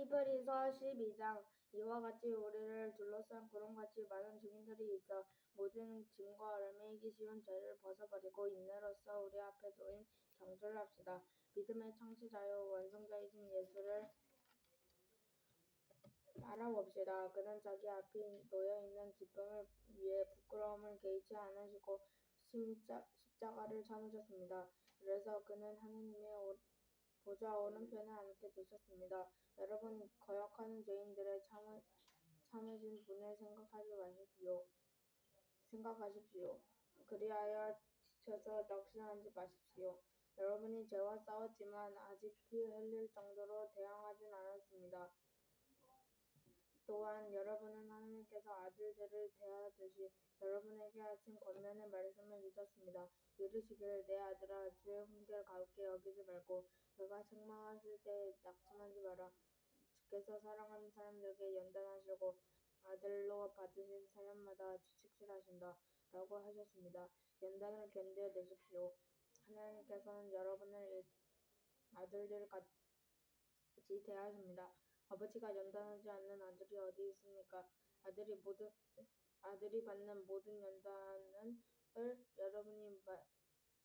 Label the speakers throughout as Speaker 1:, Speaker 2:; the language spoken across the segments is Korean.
Speaker 1: 히브리서 12장 이와 같이 우리를 둘러싼 구름같이 많은 증인들이 있어 모든 짐과 얼매이기 쉬운 죄를 벗어버리고 인내로써 우리 앞에 놓인 경주를 합시다. 믿음의 창시자요 완성자이신 예수를 바라봅시다. 그는 자기 앞에 놓여있는 기쁨을 위해 부끄러움을 개의치 않으시고 십자, 십자가를 참으셨습니다. 그래서 그는 하느님의 오- 보좌 오른편에 앉게 되셨습니다. 여러분 거역하는 죄인들의 참으, 참으신 분을 생각하지 마십시오. 생각하십시오. 그리하여 지쳐서 낙심하지 마십시오. 여러분이 죄와 싸웠지만 아직 피 흘릴 정도로 대항하진 않았습니다. 또한 여러분은 하나님께서 아들들을 대하듯이 여러분에게 하신 권면의 말씀을 믿었습니다. 이르시기를 내 아들아 주의 훈계를 가볍게 여기지 말고 그가 책망하실 때 낙심하지 마라. 주께서 사랑하는 사람들에게 연단하시고 아들로 받으신 사람마다 주책질하신다. 라고 하셨습니다. 연단을 견뎌내십시오. 하나님께서는 여러분을 아들들 같이 대하십니다. 아버지가 연단하지 않는 아들이 어디 있습니까? 아들이 모든 아들이 받는 모든 연단을 여러분이 마,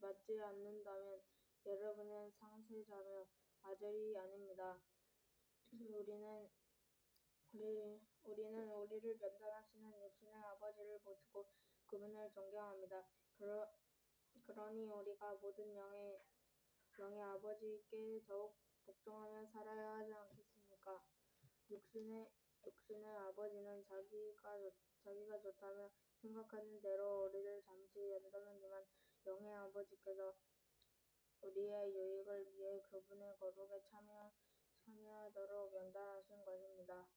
Speaker 1: 맞지 않는다면 여러분은 상세자며 아들이 아닙니다. 우리는 우리 우리는 우리를 연단하시는 육신의 아버지를 모시고 그분을 존경합니다. 그러 그러니 우리가 모든 영의 영의 아버지께 더욱 복종하며 살아야 하지 않겠습니까? 육신의 육신의 아버지는 자기가 좋, 자기가 좋다며 생각하는 대로 우리를 잠시 연단하지만 영의 아버지께서 우리의 유익을 위해 그분의 거룩에 참여 참여하도록 연단하신 것입니다.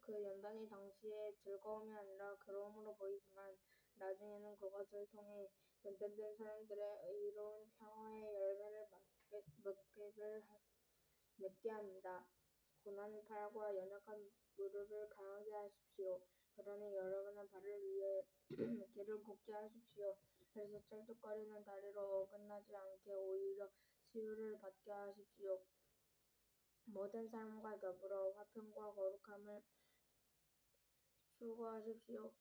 Speaker 1: 그 연단이 당시에 즐거움이 아니라 괴로움으로 보이지만 나중에는 그것을 통해 연단된 사람들의 의로운 평화의 열매를 맺게, 맺게를 하- 맺게 합니다. 고난 팔과 연약한 무릎을 강하게 하십시오. 그러니 여러분의 발을 위해 길을 곱게 하십시오. 그래서 쩔뚝거리는 다리로 어긋나지 않게 오히려 치유를 받게 하십시오. 모든 사람과 더불어 화평과 거룩함을 추구하십시오.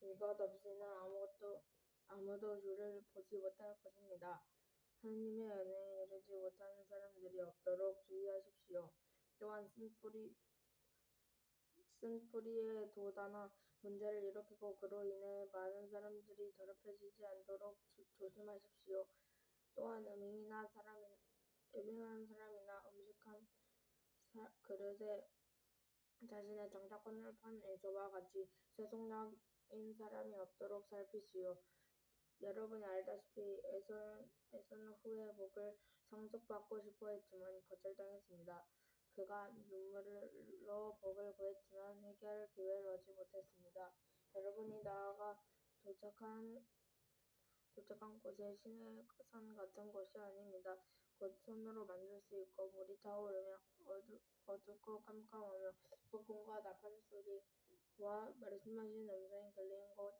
Speaker 1: 이것 없이는 아무것도 아무도 주를 보지 못할 것입니다. 하느님의 은혜에 이르지 못하는 사람들이 없도록 주의하십시오. 또한 쓴뿌리 쓴뿌리에 도다나 문제를 일으키고 그로 인해 많은 사람들이 더럽혀지지 않도록 조, 조심하십시오. 또한 음행이나 사람이 음행한 사람이나 음식한 사, 그릇에 자신의 장자권을 판 에서와 같이 세속약인 사람이 없도록 살피시오. 여러분이 알다시피 에서는, 에서는 후에 복을 상속받고 싶어 했지만 거절당했습니다. 그가 눈물로 복을 구했지만 회개할 기회를 얻지 못했습니다. 여러분이 나아가 도착한 도착한 곳에 신의 산 같은 곳이 아닙니다. 곧 손으로 만질 수 있고 물이 타오르며 어두, 어둡고 깜깜하며 폭풍과 나팔 소리와 말씀하신 음성이 들리는 곳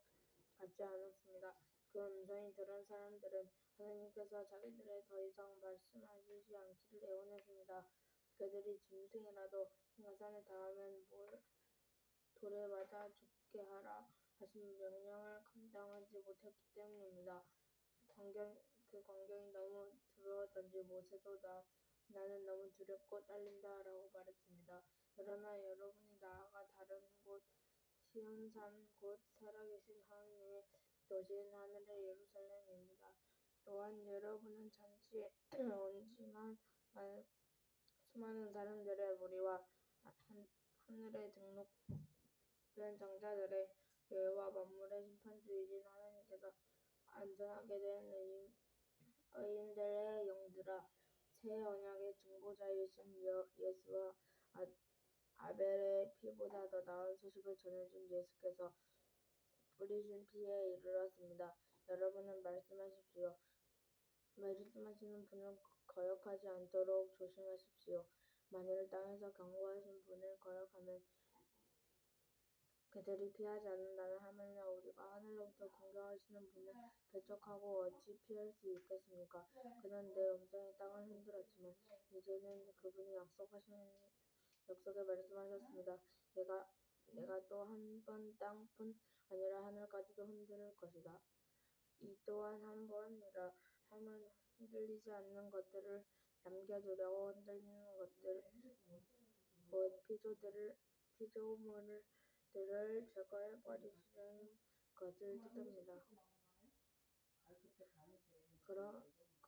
Speaker 1: 같지 않았습니다. 그 음성이 들은 사람들은 하나님께서 자기들에 더 이상 말씀하시지 않기를 애원했습니다. 그들이 짐승이라도 가산에 닿으면 뭘 돌에 맞아 죽게 하라 하신 명령을 감당하지 못했기 때문입니다. 광경, 그 광경이 너무 두려웠던지 모세도 나, 나는 너무 두렵고 떨린다 라고 말했습니다. 그러나 여러분이 나아가 다른 곳 시온산 곧 살아계신 하나님의 도시인 하늘의 예루살렘입니다. 또한 여러분은 잔치에 온지만 수많은 사람들의 무리와 한, 하늘에 등록된 장자들의 교회와 만물의 심판주이신 하나님께서 안전하게 된 의인, 의인들의 영들아 새 언약의 증보자이신 예수와 아, 아벨의 피보다 더 나은 소식을 전해준 예수께서 뿌리신 피에 이르렀습니다. 여러분은 말씀하십시오. 말씀하시는 분을 거역하지 않도록 조심하십시오. 만일 땅에서 경고하신 분을 거역하면 그들이 피하지 않는다면 하물며 우리가 하늘로부터 공격하시는 분을 배척하고 어찌 피할 수 있겠습니까? 그는 내 음성이 땅을 흔들었지만 이제는 그분이 약속에 말씀하셨습니다. 내가 또 한 번 땅뿐 아니라 하늘까지도 흔들 것이다. 이 또한 한 번이라 함은 흔들리지 않는 것들을 남겨두려고 흔들리는 것들 곧 피조물들을 제거해 버리시려는 것을 뜻합니다.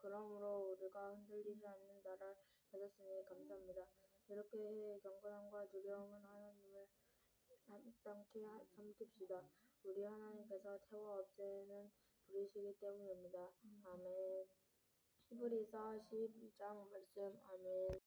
Speaker 1: 그러므로 우리가 흔들리지 않는 나라를 받았으니 감사합니다. 이렇게 해 경건함과 두려움은 하나님을 합당케 섬깁시다. 우리 하나님께서 태워 없애는 불이시기 때문입니다. 아멘 히브리서 십이장 말씀 아멘